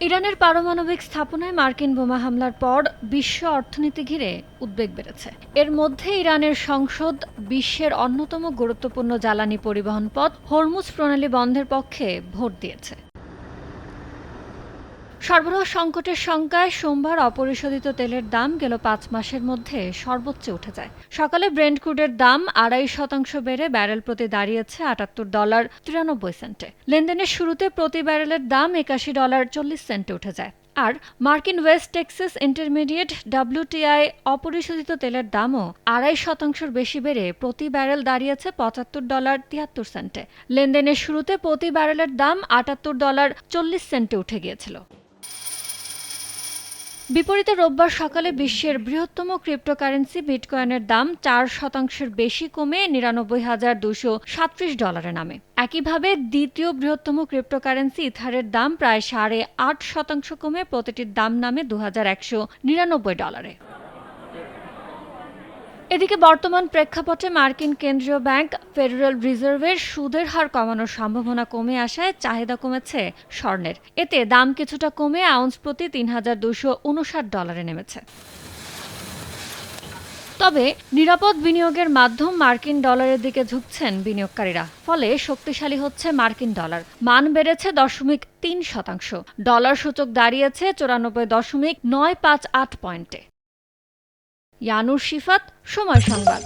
ইরানের পারমাণবিক স্থাপনায় মার্কিন বোমা হামলার পর বিশ্ব অর্থনীতি ঘিরে উদ্বেগ বেড়েছে। এর মধ্যে ইরানের সংসদ বিশ্বের অন্যতম গুরুত্বপূর্ণ জ্বালানি পরিবহন পথ হরমুজ প্রণালী বন্ধের পক্ষে ভোট দিয়েছে। সরবরাহ সংকটের শঙ্কায় সোমবার অপরিশোধিত তেলের দাম গেল পাঁচ মাসের মধ্যে সর্বোচ্চ উঠে যায়। সকালে ব্রেন্ড ক্রুডের দাম আড়াই শতাংশ বেড়ে ব্যারেল প্রতি দাঁড়িয়েছে আটাত্তর ডলার তিরানব্বই সেন্টে লেনদেনের শুরুতে প্রতি ব্যারেলের দাম একাশি ডলার চল্লিশ সেন্টে উঠে যায়। আর মার্কিন ওয়েস্ট টেক্সাস ইন্টারমিডিয়েট ডাব্লিউটিআই অপরিশোধিত তেলের দামও আড়াই শতাংশের বেশি বেড়ে প্রতি ব্যারেল দাঁড়িয়েছে পঁচাত্তর ডলার তিয়াত্তর সেন্টে লেনদেনের শুরুতে প্রতি ব্যারেলের দাম আটাত্তর ডলার চল্লিশ সেন্টে উঠে গিয়েছিল। বিপরীতে রোববার সকালে বিশ্বের বৃহত্তম ক্রিপ্টোকারেন্সি বিটকয়েনের দাম চার শতাংশের বেশি কমে নিরানব্বই হাজার দুশো সাতত্রিশ ডলারে নামে। একইভাবে দ্বিতীয় বৃহত্তম ক্রিপ্টোকারেন্সি ইথারের দাম প্রায় সাড়ে আট শতাংশ কমে প্রতিটির দাম নামে দু হাজার একশো নিরানব্বই ডলারে। এদিকে বর্তমান প্রেক্ষাপটে মার্কিন কেন্দ্রীয় ব্যাংক, ফেডারেল রিজার্ভের সুদের হার কমানোর সম্ভাবনা কমে আসায় চাহিদা কমেছে স্বর্ণের। এতে দাম কিছুটা কমে আউন্স প্রতি তিন হাজার দুশো উনষাট ডলারে নেমেছে। তবে নিরাপদ বিনিয়োগের মাধ্যম মার্কিন ডলারের দিকে ঝুঁকছেন বিনিয়োগকারীরা, ফলে শক্তিশালী হচ্ছে মার্কিন ডলার। মান বেড়েছে দশমিক তিন শতাংশ। ডলার সূচক দাঁড়িয়েছে চুরানব্বই দশমিক নয় পাঁচ আট পয়েন্টে। ইয়ানুর শিফাত সময় সংবাদ।